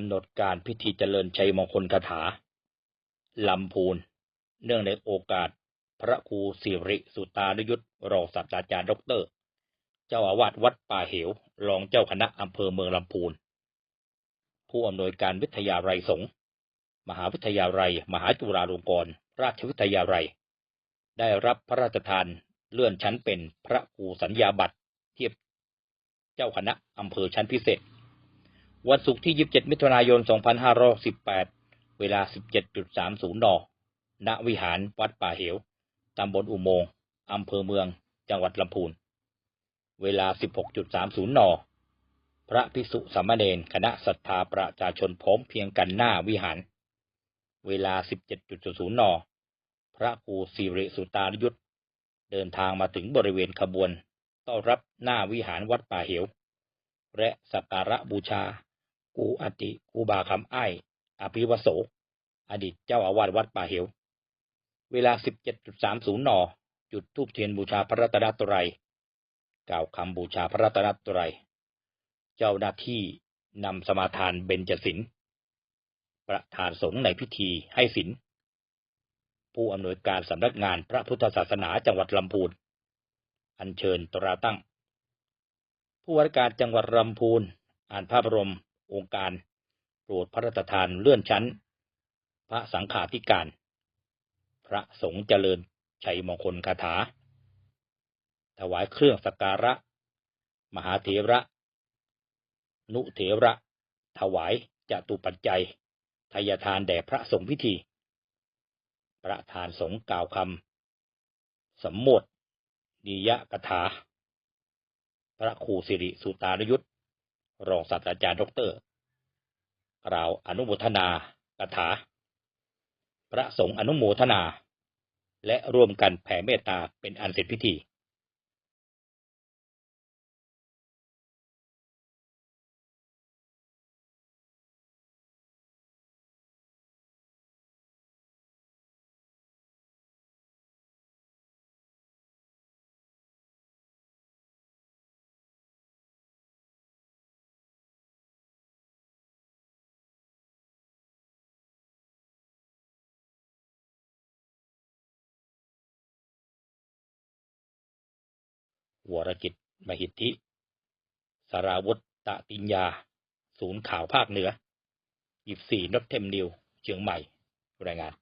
ำหนดการพิธีเจริญชัยมงคลคาถา ลำพูน เนื่องในโอกาส พระครูสิริสุตานุยุทธรองศาสตราจารย์ดอกเตอรเจ้าอาวาสวัดป่าเหว รองเจ้าคณะอำเภอเมืองลำพูน ผู้อำนวยการวิทยาลัยสงฆ์มหาวิทยาลัย มหาจุฬาลงกรณราชวิทยาลัย ได้รับพระราชทานเลื่อนชั้นเป็นพระครูสัญญาบัตรเทียบเจ้าคณะอำเภอชั้นพิเศษ วันศุกร์ที่ 27 มิถุนายน 2518 เวลา 17.30 น ณ วิหารวัดป่าเหว ตำบลอุโมงค์อำเภอเมือง จังหวัดลำพูน เวลา 16.30 น พระภิกษุสามเณรคณะศรัทธาประชาชนพร้อมเพียงกันหน้าวิหาร เวลา 17.00 น พระครูสิริสุตารยุทธเดินทางมาถึงบริเวณขบวน ต้อนรับหน้าวิหารวัดป่าเหว และสักการะบูชา กูอติกูบาคำไอ้อภิวโส อดีตเจ้าอาวาสวัดป่าเหว เวลา 17.30นจุดธูปเทียนบูชาพระรัตนตรัย กล่าวคำบูชาพระรัตนตรัย เจ้าหน้าที่นำสมาทานเบญจศิลประธานสงฆ์ในพิธีให้ศิลผู้อำนวยการสำนักงานพระพุทธศาสนาจังหวัดลำพูน อัญเชิญตราตั้ง ผู้ว่าการจังหวัดลำพูน อ่านภาพรม องค์การโปรดพระราชทานเลื่อนชั้น พระสังฆาธิการ พระสงฆ์เจริญชัยมงคลคาถา ถวายเครื่องสักการะ มหาเถระ นุเถระ ถวายจตุปัจจัยทายทานแด่พระสงฆ์พิธี ประธานสงฆ์กล่าวคำสมโมทนิยกถา พระครูสิริสุตารยุทธ รองศาสตราจารย์ดอกเตอรกล่าวอนุโมทนากถา พระสงฆ์อนุโมทนา และร่วมกันแผ่เมตตาเป็นอันเสร็จพิธี วรกิจ มหิทธิ สาราวุธตะติญญา ศูนย์ข่าวภาคเหนือ 24นอตเทมนิว เชียงใหม่ รายงาน